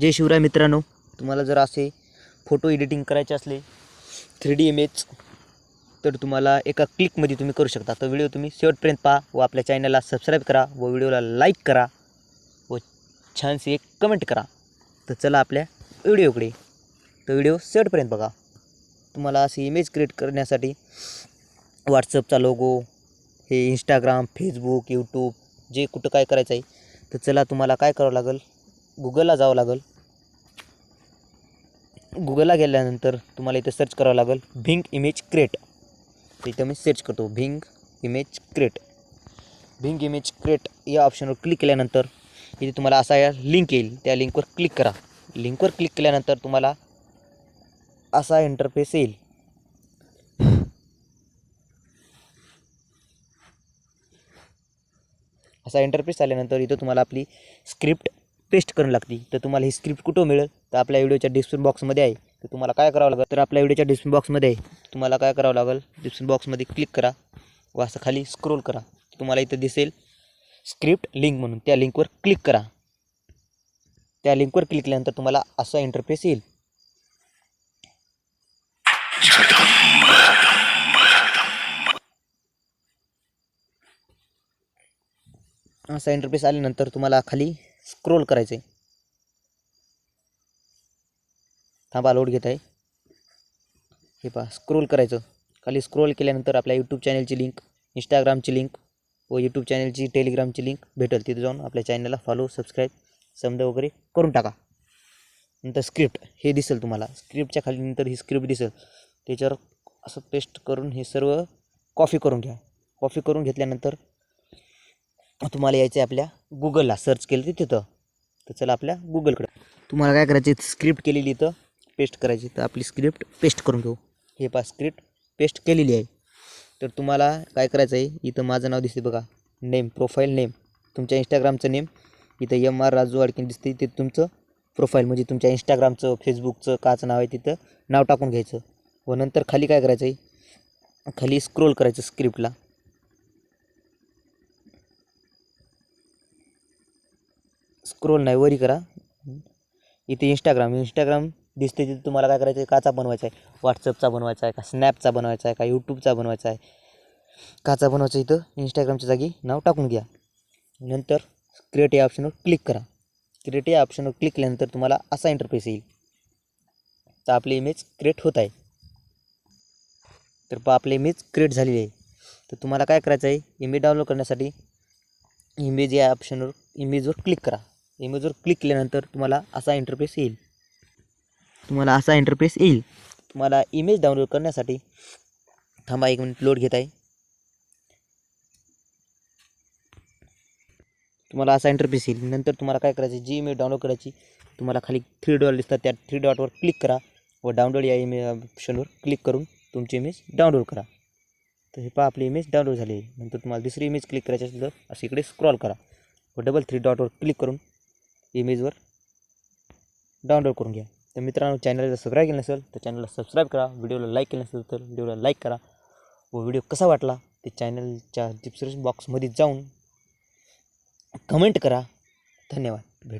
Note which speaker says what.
Speaker 1: जय शिवराय मित्रांनो. तुम्हाला जर असे फोटो एडिटिंग करायचे असले थ्री डी इमेज तर तुम्हाला एका क्लिकमध्ये तुम्ही करू शकता. तर व्हिडिओ तुम्ही शेवटपर्यंत पहा व आपल्या चॅनलला सबस्क्राईब करा व व्हिडिओला लाईक करा व छानशी एक कमेंट करा. तर चला आपल्या व्हिडिओकडे तर व्हिडिओ शेवटपर्यंत बघा. तुम्हाला अशी इमेज क्रिएट करण्यासाठी व्हॉट्सअपचा लोगो हे इंस्टाग्राम फेसबुक यूट्यूब जे कुठं काय करायचं आहे तर चला तुम्हाला काय करावं लागेल? गुगलला जावं लागेल. गुगलला गेल्यानंतर तुम्हाला इथं सर्च करावं लागेल भिंग इमेज क्रिएट तर इथं मी सर्च करतो Bing image create Bing image create या ऑप्शनवर क्लिक केल्यानंतर इथे तुम्हाला असा या लिंक येईल. त्या लिंकवर क्लिक करा. लिंकवर क्लिक केल्यानंतर तुम्हाला असा इंटरफेस येईल. असा इंटरफेस आल्यानंतर इथं तुम्हाला आपली स्क्रिप्ट पेस्ट करून लागते तर तुम्हाला ही स्क्रिप्ट कुठं मिळेल? तर आपल्या व्हिडिओच्या डिस्क्रिप्शन बॉक्समध्ये आहे. तर तुम्हाला काय करावं लागेल? तर आपल्या व्हिडिओच्या डिस्क्रिप्शन बॉक्समध्ये आहे. तुम्हाला काय करावं लागेल? डिस्क्रिप्शन बॉक्समध्ये क्लिक करा. व असं खाली स्क्रोल करा. तुम्हाला इथं दिसेल स्क्रिप्ट लिंक म्हणून. त्या लिंकवर क्लिक करा. त्या लिंकवर क्लिक केल्यानंतर तुम्हाला असा इंटरफेस येईल. असा इंटरफेस आल्यानंतर तुम्हाला खाली स्क्रोल करायचं आहे थांबा लोड घेत आहे. हे पहा स्क्रोल करायचं. खाली स्क्रोल केल्यानंतर आपल्या यूट्यूब चॅनलची लिंक इंस्टाग्रामची लिंक व यूट्यूब चॅनलची टेलिग्रामची लिंक भेटेल. तिथे जाऊन आपल्या चॅनलला फॉलो सबस्क्राईब समजा वगैरे करून टाका. नंतर स्क्रिप्ट हे दिसेल तुम्हाला. स्क्रिप्टच्या खाली नंतर ही स्क्रिप्ट दिसेल. त्याच्यावर असं पेस्ट करून हे सर्व कॉफी करून घ्या. कॉफी करून घेतल्यानंतर तुम्हाला यायचं आहे आपल्या गुगलला सर्च केलं ते तिथं. तर चला आपल्या गुगलकडं तुम्हाला काय करायचे स्क्रिप्ट केलेली इथं. पेस्ट करायची तर आपली स्क्रिप्ट पेस्ट करून घेऊ. हे पा स्क्रिप्ट पेस्ट केलेली आहे. तर तुम्हाला काय करायचं आहे? इथं माझं नाव दिसते बघा. नेम प्रोफाईल नेम तुमच्या इंस्टाग्रामचं नेम इथं एम आर राजू अडकीन दिसते ते तुमचं प्रोफाईल म्हणजे तुमच्या इंस्टाग्रामचं फेसबुकचं काचं नाव आहे तिथं. नाव टाकून घ्यायचं. व नंतर खाली काय करायचं आहे? खाली स्क्रोल करायचं स्क्रिप्टला स्क्रोल नाही वरी करा. इथे इंस्टाग्राम इंस्टाग्राम दिसते तिथे तुम्हाला काय करायचं आहे काचा बनवायचा आहे व्हॉट्सअपचा बनवायचा आहे का स्नॅपचा बनवायचा आहे का यूट्यूबचा बनवायचा आहे काचा बनवायचा इथं इंस्टाग्रामच्या जागी. नाव टाकून घ्या. नंतर क्रिएट या ऑप्शनवर क्लिक करा. क्रिएट या ऑप्शनवर क्लिक केल्यानंतर तुम्हाला असा इंटरफेस येईल. तर आपली इमेज क्रिएट होत आहे. तर पहा आपली इमेज क्रिएट झालेली आहे. तर तुम्हाला काय करायचं आहे इमेज डाउनलोड करण्यासाठी इमेज या ऑप्शनवर इमेजवर क्लिक करा. इमेजवर क्लिक केल्यानंतर तुम्हाला असा इंटरफेस येईल. तुम्हाला असा इंटरफेस येईल. तुम्हाला इमेज डाउनलोड करण्यासाठी थांबा एक मिनिट लोड घेत आहे तुम्हाला असा इंटरफेस येईल. नंतर तुम्हाला काय करायचं जी इमेज डाउनलोड करायची तुम्हाला खाली थ्री डॉट दिसतात. त्या थ्री डॉटवर क्लिक करा व डाउनलोड या इमेज ऑप्शनवर क्लिक करून तुमची इमेज डाउनलोड करा. तर हे पहा आपली इमेज डाउनलोड झाली. नंतर तुम्हाला दुसरी इमेज क्लिक करायची असेल तर अशी इकडे स्क्रॉल करा व डबल थ्री डॉटवर क्लिक करून इमेजवर डाउनलोड करून घ्या. तर मित्रांनो चॅनलला सबस्क्राईब केलं नसेल तर चॅनलला सबस्क्राईब करा. व्हिडिओला लाईक केलं नसेल तर व्हिडिओला लाईक करा. व व्हिडिओ कसा वाटला ते चॅनलच्या डिस्क्रिप्शन बॉक्समध्ये जाऊन कमेंट करा. धन्यवाद. भेट.